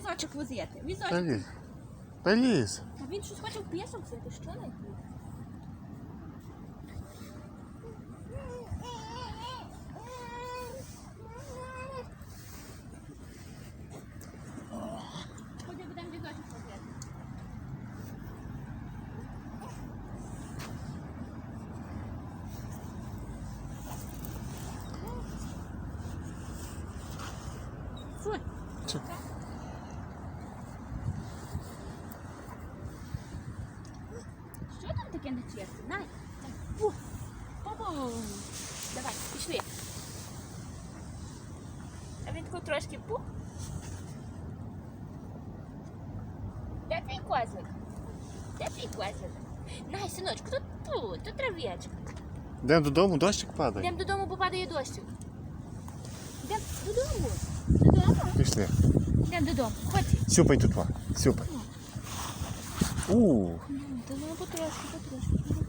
візочок возити. Та Візочок. лізь. Та лізь. А він щось хоче в пісок взяти, що не? Ходи, будемо візочок возити. Фу. Чи- Що там таке на черзі? Най. Фу. Бу-бу. Давай, пішли. А він тако трошки пу. Де твій козлик? Де твій козлик? Най, синочку, тут тут, тут трав'ячка. Йдемо додому, дощик падає. Йдемо додому, бо падає дощик. Йдемо додому. Додому. Пішли. Йдемо додому. Ходь. Сюпай тут. ва. Сюпай. У, Та ну потрошки, потрошки.